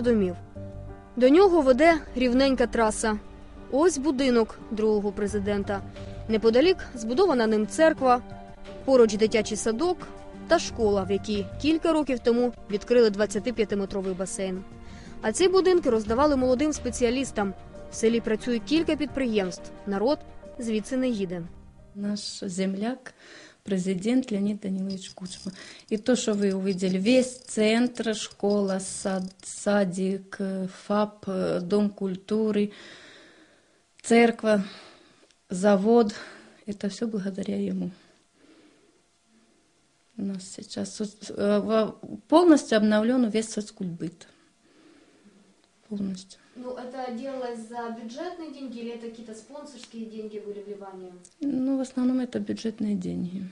домів. До нього веде рівненька траса. Ось будинок другого президента. Неподалік збудована ним церква, поруч дитячий садок та школа, в якій кілька років тому відкрили 25-метровий басейн. А ці будинки роздавали молодим спеціалістам. В селі працює кілька підприємств. Народ звідси не їде. Наш земляк, президент Леонид Данилович Кучма. И то, что вы увидели, весь центр, школа, сад, садик, э, ФАП, э, Дом культуры, церковь, завод, это все благодаря ему. У нас сейчас э, полностью обновлен весь соцкультбыт. Полностью. Ну, это делалось за бюджетные деньги или это какие-то спонсорские деньги были вливания? Ну, в основном это бюджетные деньги.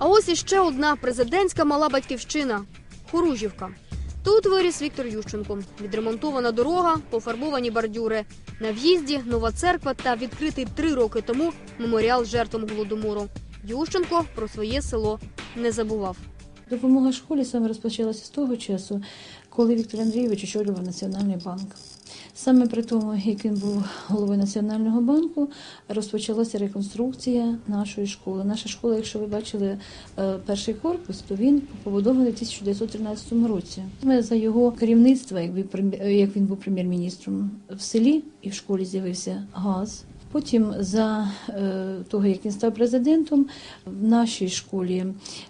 А ось іще одна президентська мала батьківщина Хоружівка. Тут виріс Віктор Ющенко. Відремонтована дорога, пофарбовані бордюри. На в'їзді нова церква та відкритий три роки тому меморіал жертвам голодомору. Ющенко про своє село не забував. Допомога школі саме розпочалася з того часу, коли Віктор Андрійович очолював Національний банк. Саме при тому, як він був головою Національного банку, розпочалася реконструкція нашої школи. Наша школа, якщо ви бачили е, перший корпус, то він побудований в 1913 році. Ми за його керівництва, як він був прем'єр-міністром в селі і в школі з'явився газ. Потім, за е, того, як він став президентом, в нашій школі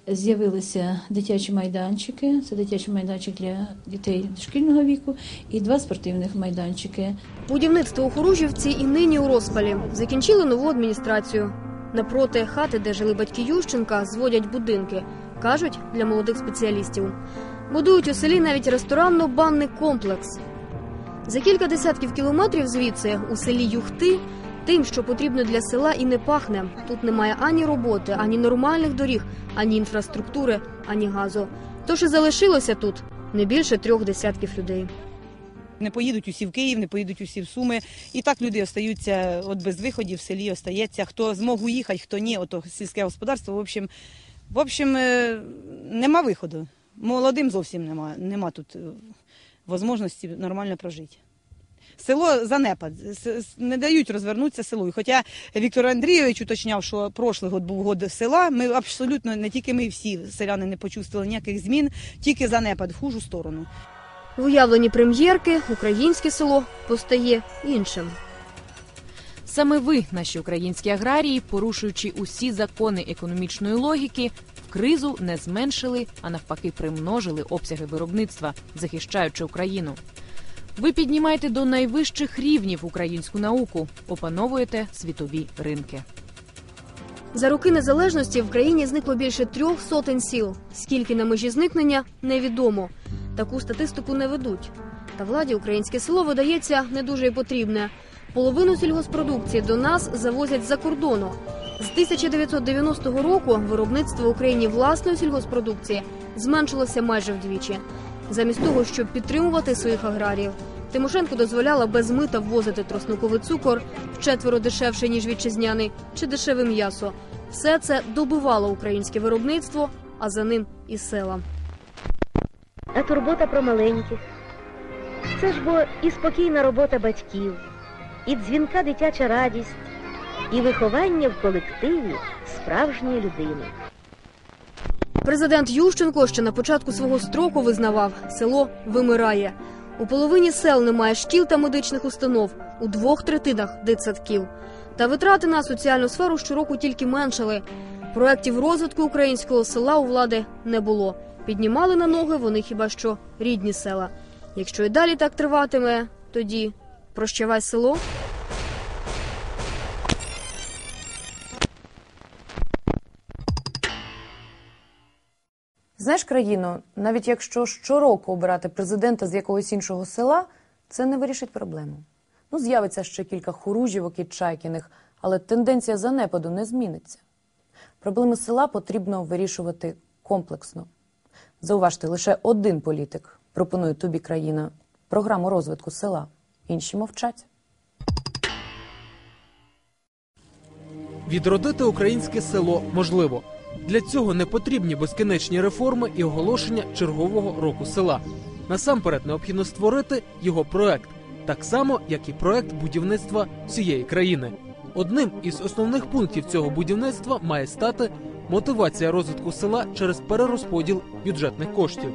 з'явилися дитячі майданчики. Це дитячий майданчик для дітей дошкільного віку і два спортивних майданчики. Будівництво у Хоружівці і нині у розпалі. Закінчили нову адміністрацію. Напроти хати, де жили батьки Ющенка, зводять будинки. Кажуть, для молодих спеціалістів. Будують у селі навіть ресторанно-банний комплекс. За кілька десятків кілометрів звідси, у селі Юхти, тим, що потрібно для села, і не пахне. Тут немає ані роботи, ані нормальних доріг, ані інфраструктури, ані газу. Тож і залишилося тут не більше трьох десятків людей. Не поїдуть усі в Київ, не поїдуть усі в Суми. І так люди остаються от без виходів, в селі остається. Хто змог уїхати, хто ні, ото сільське господарство. В общем, в общем, е, нема виходу. Молодим зовсім нема, нема тут е, можливості нормально прожити. Село занепад, не дають розвернутися селу. І Хоча Віктор Андрійович уточняв, що прошлий год був год села, ми абсолютно не тільки ми всі селяни не почувствували ніяких змін, тільки занепад в хужу сторону. В уявленні прем'єрки українське село постає іншим. Саме ви, наші українські аграрії, порушуючи усі закони економічної логіки, в кризу не зменшили, а навпаки, примножили обсяги виробництва, захищаючи Україну. Ви піднімаєте до найвищих рівнів українську науку, опановуєте світові ринки. За роки незалежності в країні зникло більше трьох сотень сіл. Скільки на межі зникнення невідомо. Таку статистику не ведуть. Та владі українське село видається не дуже й потрібне. Половину сільгоспродукції до нас завозять за кордону. З 1990 року виробництво в Україні власної сільгоспродукції зменшилося майже вдвічі. Замість того, щоб підтримувати своїх аграріїв, Тимошенко дозволяла без мита ввозити тросниковий цукор вчетверо дешевше ніж вітчизняний, чи дешеве м'ясо. Все це добивало українське виробництво, а за ним і села. а турбота про маленьких. Це ж бо і спокійна робота батьків, і дзвінка дитяча радість, і виховання в колективі справжньої людини. Президент Ющенко ще на початку свого строку визнавав, село вимирає. У половині сел немає шкіл та медичних установ, у двох третинах дитсадків. Та витрати на соціальну сферу щороку тільки меншали. Проєктів розвитку українського села у влади не було. Піднімали на ноги вони хіба що рідні села. Якщо і далі так триватиме, тоді прощавай село. Знаєш, країно, навіть якщо щороку обирати президента з якогось іншого села, це не вирішить проблему. Ну, з'явиться ще кілька хоружівок і чайкіних, але тенденція занепаду не зміниться. Проблеми села потрібно вирішувати комплексно. Зауважте, лише один політик пропонує тобі країна програму розвитку села, інші мовчать. Відродити українське село можливо. Для цього не потрібні безкінечні реформи і оголошення чергового року села. Насамперед необхідно створити його проект, так само як і проект будівництва всієї країни. Одним із основних пунктів цього будівництва має стати мотивація розвитку села через перерозподіл бюджетних коштів.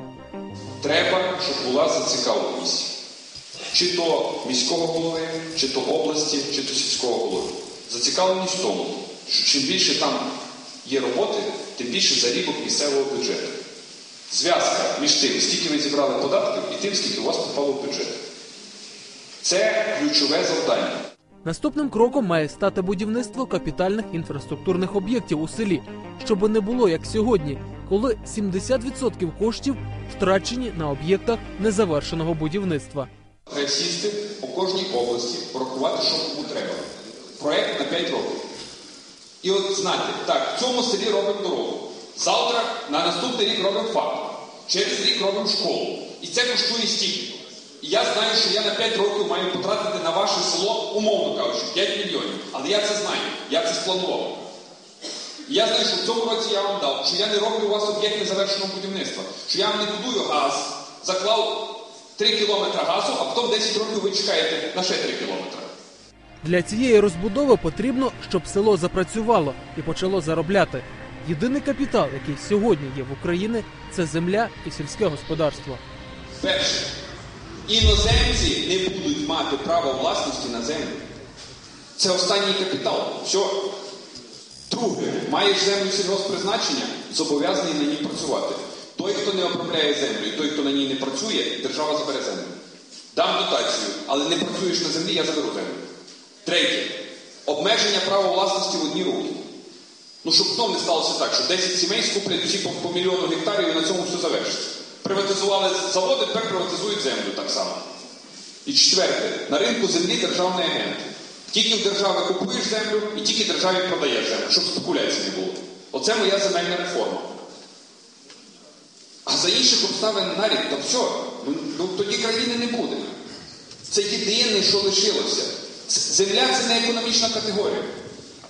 Треба, щоб була зацікавленість. Чи то міського голови, чи то області, чи то сільського голови. Зацікавленість в тому, що чим більше там є роботи, тим більше зарібок місцевого бюджету. Зв'язка між тим, скільки ви зібрали податків, і тим, скільки у вас попало в бюджет. Це ключове завдання. Наступним кроком має стати будівництво капітальних інфраструктурних об'єктів у селі, щоб не було як сьогодні, коли 70% коштів втрачені на об'єктах незавершеного будівництва. Треба сісти по кожній області, порахувати, що кому треба. Проєкт на 5 років. І от знати, так, в цьому селі робимо дорогу. Завтра на наступний рік робимо ФАП. Через рік робимо школу. І це коштує стільки. І я знаю, що я на 5 років маю потратити на ваше село, умовно кажучи, 5 мільйонів. Але я це знаю, я це спланував. І я знаю, що в цьому році я вам дав, що я не роблю у вас об'єкт незавершеного будівництва, що я вам не будую газ, заклав 3 кілометри газу, а потім 10 років ви чекаєте на ще 3 кілометри. Для цієї розбудови потрібно, щоб село запрацювало і почало заробляти. Єдиний капітал, який сьогодні є в Україні, це земля і сільське господарство. Перше, іноземці не будуть мати права власності на землю. Це останній капітал. Все. Друге, маєш землю сільгоспризначення, зобов'язаний на ній працювати. Той, хто не обробляє землю, і той, хто на ній не працює, держава забере землю. Дам дотацію, але не працюєш на землі, я заберу землю. Третє. Обмеження права власності в одні руки. Ну, щоб знов не сталося так, що 10 сімей скуплять всі по, по мільйону гектарів і на цьому все завершиться. Приватизували заводи, тепер приватизують землю так само. І четверте, на ринку землі державний агент. Тільки в держави купуєш землю і тільки державі продаєш землю, щоб спекуляцій не було. Оце моя земельна реформа. А за інших обставин нарід, то все, ну, ну тоді країни не буде. Це єдине, що лишилося. Земля це не економічна категорія.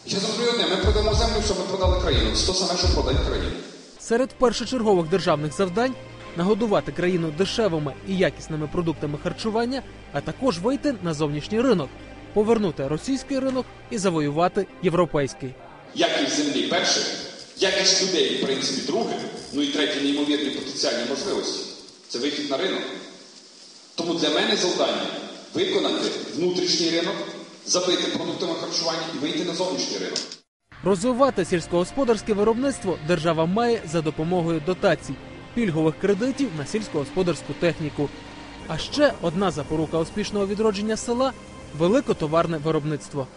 Я зроблю одне, ми продамо землю, все, ми продали країну. Це то саме, що продати країну. Серед першочергових державних завдань нагодувати країну дешевими і якісними продуктами харчування, а також вийти на зовнішній ринок, повернути російський ринок і завоювати європейський. Якість землі перше, якість людей, в принципі, друге, ну і третє неймовірні потенціальні можливості. Це вихід на ринок. Тому для мене завдання виконати внутрішній ринок, забити продуктами харчування і вийти на зовнішній ринок. Розвивати сільськогосподарське виробництво держава має за допомогою дотацій, пільгових кредитів на сільськогосподарську техніку. А ще одна запорука успішного відродження села великотоварне виробництво.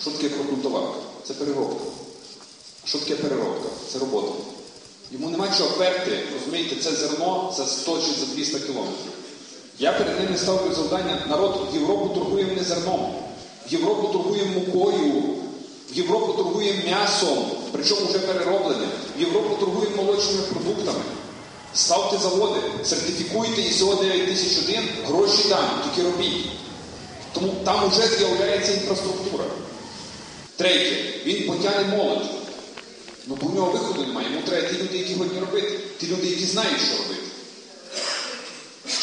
Що таке продуктоварка? Це переробка. Що таке переробка? Це робота. Йому нема чого перти, розумієте, це зерно за 100 чи за 200 кілометрів. Я перед ними ставлю завдання, народ в Європу торгуємо не зерном, в Європу торгуємо мукою, в Європу торгуємо м'ясом, причому вже переробленим, в Європу торгуємо молочними продуктами. Ставте заводи, сертифікуйте ІСО 9001, гроші дам, тільки робіть. Тому там вже з'являється інфраструктура. Третє, він потягне молодь. Ну, бо в нього виходу немає. Йому треба ті люди, які годні робити, ті люди, які знають, що робити.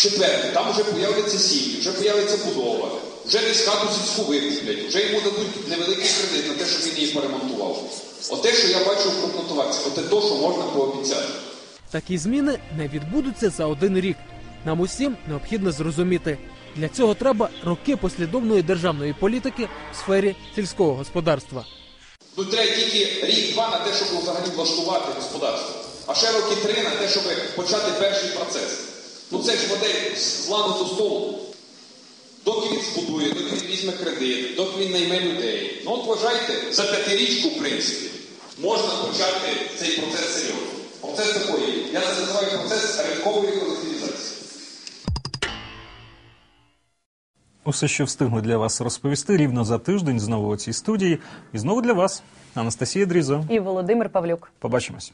Четверте, там вже появляться сім'ї, вже появиться будова, вже десь хату сільську викуплять, вже йому дадуть невеликий кредит на те, щоб він її поремонтував. Оте, що я бачу в крупнотоварці, оте то, що можна пообіцяти. Такі зміни не відбудуться за один рік. Нам усім необхідно зрозуміти. Для цього треба роки послідовної державної політики в сфері сільського господарства. Ну, треба тільки рік-два на те, щоб взагалі влаштувати господарство. А ще роки три на те, щоб почати перший процес. Ну це ж модель з лану до столу. Доки він збудує, доки він візьме кредит, доки він найме людей. Ну от вважайте, за п'ятирічку, в принципі, можна почати цей процес серйозно. Процес такої. Я це називаю процес ринкової колективізації. Усе, що встигли для вас розповісти рівно за тиждень знову у цій студії. І знову для вас Анастасія Дрізо. І Володимир Павлюк. Побачимось.